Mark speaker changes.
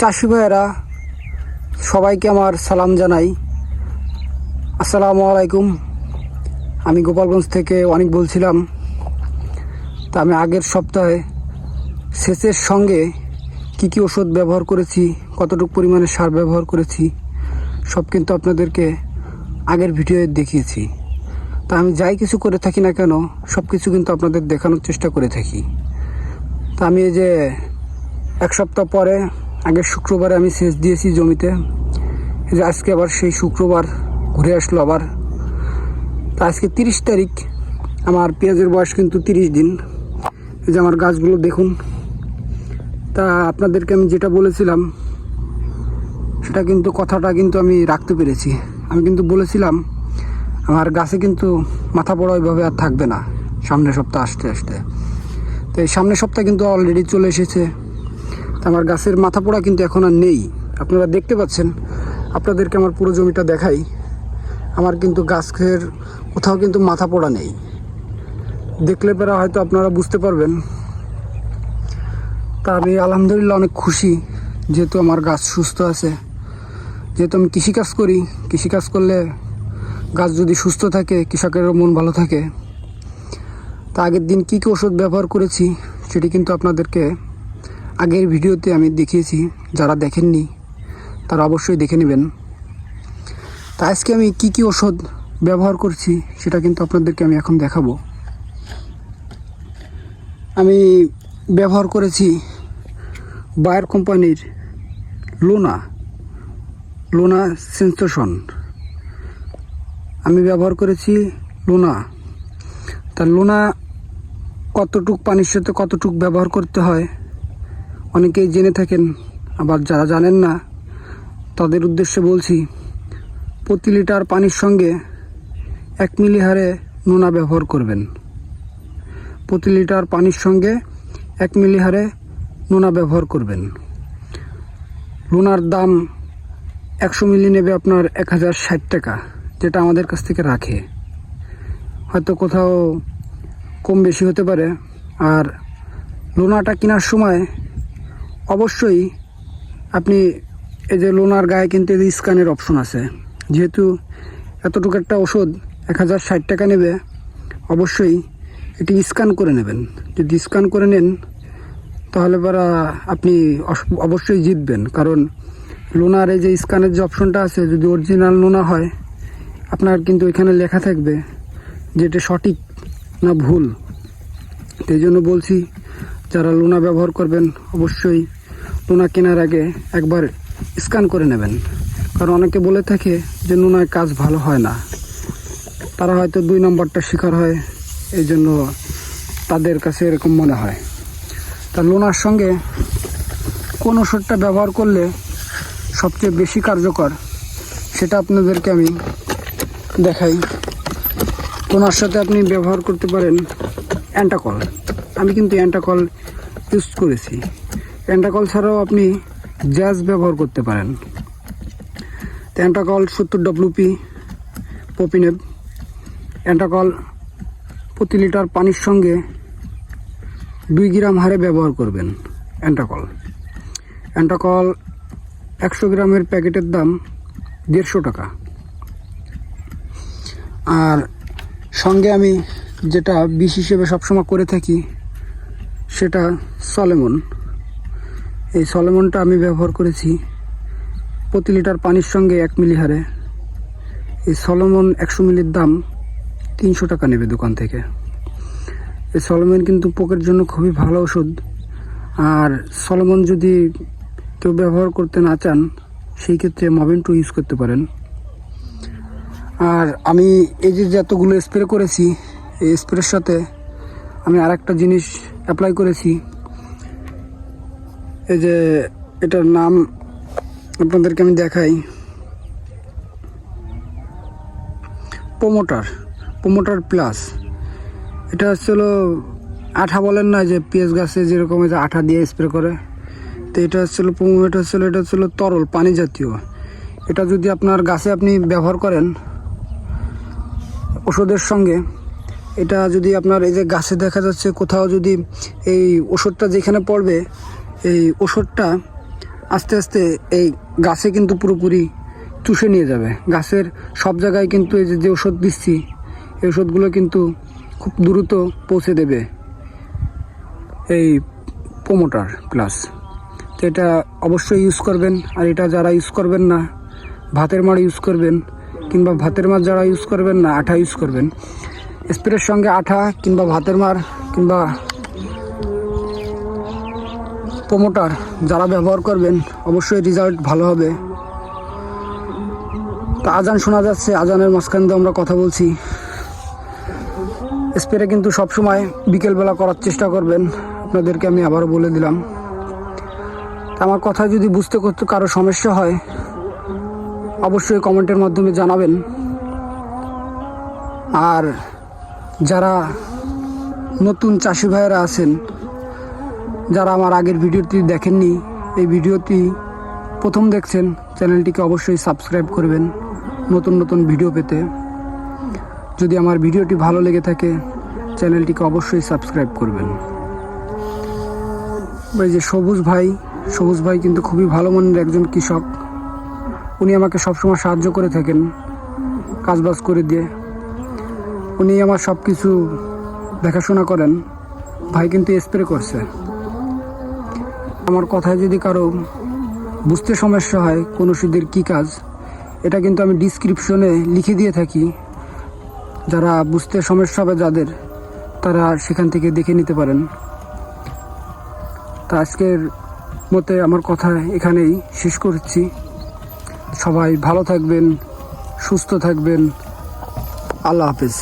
Speaker 1: চাষি ভাইয়েরা, সবাইকে আমার সালাম জানাই। আসসালামু আলাইকুম। আমি গোপালগঞ্জ থেকে অনেক বলছিলাম। তা আমি আগের সপ্তাহে সেচের সঙ্গে কি কি ওষুধ ব্যবহার করেছি, কতটুকু পরিমাণে সার ব্যবহার করেছি, সব কিন্তু আপনাদেরকে আগের ভিডিওয়ে দেখিয়েছি। তা আমি যাই কিছু করে থাকি না কেন, সব কিছু কিন্তু আপনাদের দেখানোর চেষ্টা করে থাকি। তা আমি এই যে এক সপ্তাহ পরে আগের শুক্রবারে আমি সেচ দিয়েছি জমিতে। যে আজকে আবার সেই শুক্রবার ঘুরে আসলো আবার। তা আজকে তিরিশ তারিখ। আমার পেঁয়াজের বয়স কিন্তু তিরিশ দিন। এই যে আমার গাছগুলো দেখুন। তা আপনাদেরকে আমি যেটা বলেছিলাম, সেটা কিন্তু কথাটা কিন্তু আমি রাখতে পেরেছি। আমি কিন্তু বলেছিলাম, আমার গাছে কিন্তু মাথা পড়া ওইভাবে আর থাকবে না। সামনের সপ্তাহ আসতে আসতে। তো এই সামনের সপ্তাহ কিন্তু অলরেডি চলে এসেছে। আমার গাছের মাথা পোড়া কিন্তু এখন আর নেই। আপনারা দেখতে পাচ্ছেন, আপনাদেরকে আমার পুরো জমিটা দেখাই। আমার কিন্তু গাছের কোথাও কিন্তু মাথা পোড়া নেই। দেখলে পেরা হয়তো আপনারা বুঝতে পারবেন। তা আমি আলহামদুলিল্লাহ অনেক খুশি, যেহেতু আমার গাছ সুস্থ আছে। যেহেতু আমি কৃষিকাজ করি, কৃষিকাজ করলে গাছ যদি সুস্থ থাকে, কৃষকেরও মন ভালো থাকে। তা আগের দিন কী কী ওষুধ ব্যবহার করেছি, সেটি কিন্তু আপনাদেরকে আগের ভিডিওতে আমি দেখিয়েছি, যারা দেখেননি, তারা অবশ্যই দেখে নেবেন। তা আজকে আমি কি কি ওষুধ ব্যবহার করছি, সেটা কিন্তু আপনাদেরকে আমি এখন দেখাবো। আমি ব্যবহার করেছি বায়ার কোম্পানির লোনা লোনা সেন্সেশন। আমি ব্যবহার করেছি লোনা। তার লোনা কতটুক পানির সাথে কতটুক ব্যবহার করতে হয় অনেকেই জেনে থাকেন, আবার যারা জানেন না, তাদের উদ্দেশ্যে বলছি, প্রতি লিটার পানির সঙ্গে এক মিলি হারে নোনা ব্যবহার করবেন। প্রতি লিটার পানির সঙ্গে এক মিলি হারে নোনা ব্যবহার করবেন। লোনার দাম একশো মিলি নেবে আপনার এক হাজার ষাট টাকা, যেটা আমাদের কাছ থেকে রাখে। হয়তো কোথাও কম বেশি হতে পারে, আর লোনাটা কেনার সময় অবশ্যই আপনি এই যে লোনার গায়ে কিন্তু এই যে স্ক্যানের অপশন আছে। যেহেতু এতটুকু একটা ওষুধ এক হাজার ষাট টাকা নেবে, অবশ্যই এটি স্ক্যান করে নেবেন। যদি স্ক্যান করে নেন, তাহলে পরা আপনি অবশ্যই জিতবেন। কারণ লোনার এই যে স্ক্যানের যে অপশনটা আছে, যদি অরিজিনাল লোনা হয়, আপনার কিন্তু এখানে লেখা থাকবে যে এটা সঠিক না ভুল। এই জন্য বলছি, যারা লোনা ব্যবহার করবেন, অবশ্যই লোনা কেনার আগে একবার স্ক্যান করে নেবেন। কারণ অনেকে বলে থাকে যে নোনায় কাজ ভালো হয় না। তারা হয়তো দুই নম্বরটা শিকার হয়, এই জন্য তাদের কাছে এরকম মনে হয়। তা লোনার সঙ্গে কোন ওষুধটা ব্যবহার করলে সবচেয়ে বেশি কার্যকর, সেটা আপনাদেরকে আমি দেখাই। লোনার সাথে আপনি ব্যবহার করতে পারেন অ্যান্টাকল। আমি কিন্তু অ্যান্টাকল ইউজ করেছি। অ্যান্টাকল ছাড়াও আপনি জ্যাজ ব্যবহার করতে পারেন। অ্যান্টাকল সত্তর ডব্লিউপি পপিনেব অ্যান্টাকল প্রতি লিটার পানির সঙ্গে দুই গ্রাম হারে ব্যবহার করবেন অ্যান্টাকল অ্যান্টাকল একশো গ্রামের প্যাকেটের দাম দেড়শো টাকা। আর সঙ্গে আমি যেটা বিষ হিসেবে সবসময় করে থাকি, সেটা সলেমন এই সলেমনটা আমি ব্যবহার করেছি প্রতি লিটার পানির সঙ্গে এক মিলি হারে এই সলমন একশো মিলির দাম তিনশো টাকা নেবে দোকান থেকে। এই সলমন কিন্তু পোকের জন্য খুবই ভালো ওষুধ। আর সলমন যদি কেউ ব্যবহার করতে না চান, সেই ক্ষেত্রে মবেন্টু ইউজ করতে পারেন। আর আমি এই যে যতগুলো স্প্রে করেছি, এই স্প্রের সাথে আমি আর একটা জিনিস অ্যাপ্লাই করেছি। এই যে এটার নাম আপনাদেরকে আমি দেখাই। প্রোমোটার প্রোমোটার প্লাস এটা হচ্ছে হলো আঠা বলেন না, যে পেঁয়াজ গাছে যেরকম যে আঠা দিয়ে স্প্রে করে। তো এটা হচ্ছে প্রোমো এটা হচ্ছে এটা হচ্ছে তরল, পানি জাতীয়। এটা যদি আপনার গাছে আপনি ব্যবহার করেন ওষুধের সঙ্গে, এটা যদি আপনার এই যে গাছে দেখা যাচ্ছে কোথাও যদি এই ওষুধটা যেখানে পড়বে এই ওষুধটা আস্তে আস্তে এই গাছে কিন্তু পুরোপুরি চুষে নিয়ে যাবে। গাছের সব জায়গায় কিন্তু এই যে ওষুধ দিচ্ছি, এই ওষুধগুলো কিন্তু খুব দ্রুত পৌঁছে দেবে এই প্রোমোটার প্লাস তো এটা অবশ্যই ইউজ করবেন, আর এটা যারা ইউজ করবেন না, ভাতের মাড় ইউজ করবেন, কিংবা ভাতের মার যারা ইউজ করবেন না, আঠা ইউজ করবেন, স্প্রের সঙ্গে আঠা কিংবা ভাতের মার কিংবা প্রোমোটার যারা ব্যবহার করবেন, অবশ্যই রেজাল্ট ভালো হবে। তা আজান শোনা যাচ্ছে, আজানের মাঝখান দিয়ে আমরা কথা বলছি। স্প্রে কিন্তু সবসময় বিকেলবেলা করার চেষ্টা করবেন। আপনাদেরকে আমি আবারও বলে দিলাম। আমার কথা যদি বুঝতে করতে কারও সমস্যা হয়, অবশ্যই কমেন্টের মাধ্যমে জানাবেন। আর যারা নতুন চাষি ভাইয়েরা আছেন যারা আমার আগের ভিডিওটি দেখেননি, এই ভিডিওটি প্রথম দেখছেন, চ্যানেলটিকে অবশ্যই সাবস্ক্রাইব করবেন নতুন নতুন ভিডিও পেতে। যদি আমার ভিডিওটি ভালো লেগে থাকে, চ্যানেলটিকে অবশ্যই সাবস্ক্রাইব করবেন। এই যে সবুজ ভাই সবুজ ভাই কিন্তু খুবই ভালো মনের একজন কৃষক। উনি আমাকে সবসময় সাহায্য করে থাকেন, কাজবাজ করে দিয়ে। উনি আমার সব কিছু দেখাশোনা করেন, ভাই কিন্তু স্প্রে করছে। আমার কথায় যদি কারও বুঝতে সমস্যা হয়, কোন ওষুধের কী কাজ, এটা কিন্তু আমি ডিসক্রিপশনে লিখে দিয়ে থাকি। যারা বুঝতে সমস্যা হবে যাদের, তারা সেখান থেকে দেখে নিতে পারেন। তা আজকের মতে আমার কথা এখানেই শেষ করছি। সবাই ভালো থাকবেন, সুস্থ থাকবেন। আল্লাহ হাফিজ।